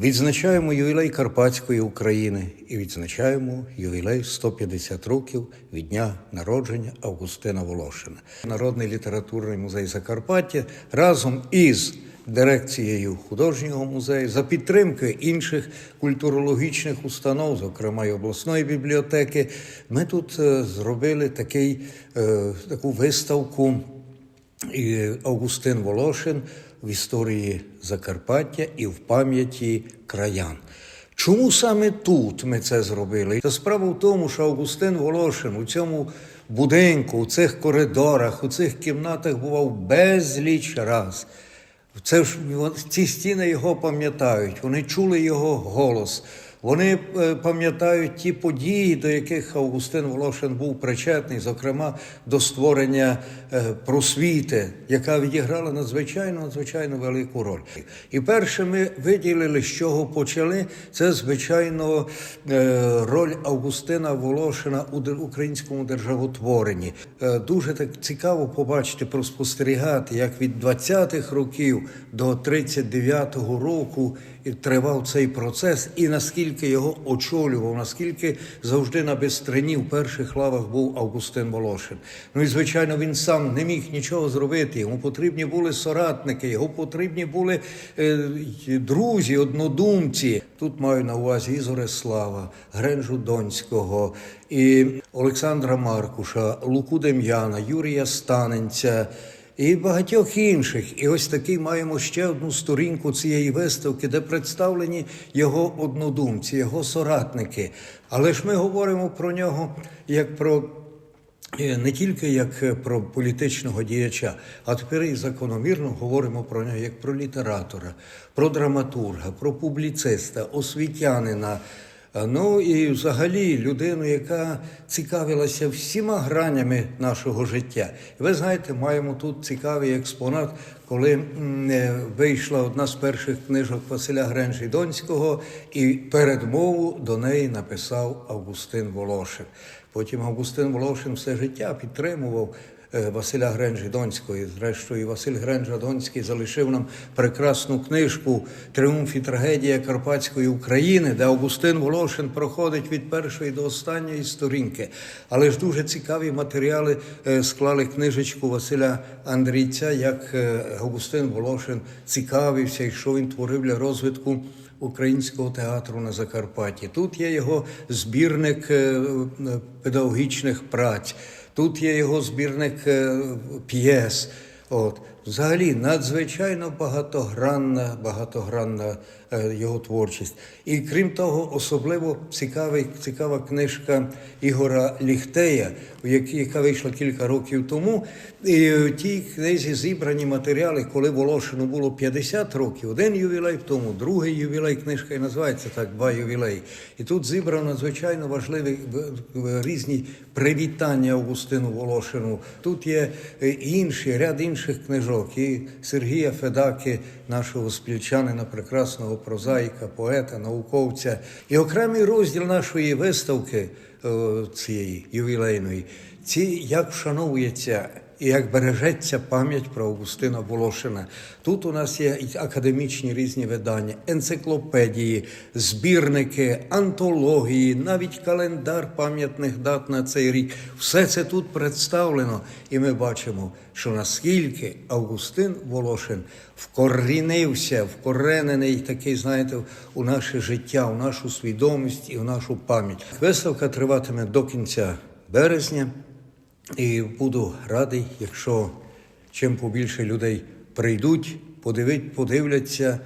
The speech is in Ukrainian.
Відзначаємо ювілей Карпатської України і відзначаємо ювілей 150 років від дня народження Августина Волошина. Народний літературний музей Закарпаття разом із дирекцією художнього музею за підтримки інших культурологічних установ, зокрема і обласної бібліотеки, ми тут е, зробили такий, е, таку виставку Августин Волошин в історії Закарпаття і в пам'яті краян. Чому саме тут ми це зробили? Та справа в тому, що Августин Волошин у цьому будинку, у цих коридорах, у цих кімнатах бував безліч раз. Це ж ці стіни його пам'ятають, вони чули його голос. Вони е, пам'ятають ті події, до яких Августин Волошин був причетний, зокрема до створення е, просвіти, яка відіграла надзвичайно надзвичайно велику роль. І перше ми виділили, з чого почали. Це звичайно е, роль Августина Волошина у українському державотворенні. Дуже так цікаво побачити, проспостерігати, як від 20-х років до 39-го року тривав цей процес, і наскільки його очолював, наскільки завжди на безстрині в перших лавах був Августин Волошин. Ну і звичайно, він сам не міг нічого зробити. Йому потрібні були соратники, його потрібні були е, друзі, однодумці. Тут маю на увазі і Зорислава, Гренжу Донського, і Олександра Маркуша, Луку Дем'яна, Юрія Станенця. І багатьох інших. І ось такий маємо ще одну сторінку цієї виставки, де представлені його однодумці, його соратники. Але ж ми говоримо про нього як про е, не тільки як е, про політичного діяча, а тепер і закономірно говоримо про нього як про літератора, про драматурга, про публіциста, освітянина. Е, Ну і взагалі людину, яка цікавилася всіма гранями нашого життя. Ви знаєте, маємо тут цікавий експонат, коли е, вийшла одна з перших книжок Василя Гренжі Донського, і передмову до неї написав Августин Волошин. Потім Августин Волошин все життя підтримував Василя Гренжі Донського. І зрештою, Василь Гренжа Донський залишив нам прекрасну книжку Тріумф і трагедія Карпатської України, де Августин Волошин проходить від першої до останньої сторінки. Але ж дуже цікаві матеріали е, склали книжечку Василя Андрійця, як е, Августин Волошин цікавився і що він творив для розвитку українського театру на Закарпатті. Тут є його збірник е, е, педагогічних праць, тут є його збірник е, п'єс. От. Взагалі надзвичайно багатогранна, багатогранна е, його творчість. І крім того, особливо цікавий, цікава книжка Ігора Ліхтея, яка вийшла кілька років тому. І в тій книзі зібрані матеріали, коли Волошину було 50 років, один ювілей, в тому другий ювілей, книжка і називається так, два ювілеї. І тут зібрано надзвичайно важливі різні привітання Августину Волошину. Тут є е, інші, ряд інших книжок, і Сергія Федаки, нашого спільчанина, прекрасного прозаїка, поета, науковця. І окремий розділ нашої виставки е, цієї ювілейної, ці як вшановується і як бережеться пам'ять про Августина Волошина. Тут у нас є академічні різні видання, енциклопедії, збірники, антології, навіть календар пам'ятних дат на цей рік. Все це тут представлено, і ми бачимо, що наскільки Августин Волошин вкорінився, вкоренений такий, знаєте, у наше життя, у нашу свідомість і в нашу пам'ять. Виставка триватиме до кінця березня. І буду радий, якщо чим побільше людей прийдуть, подивить, подивляться.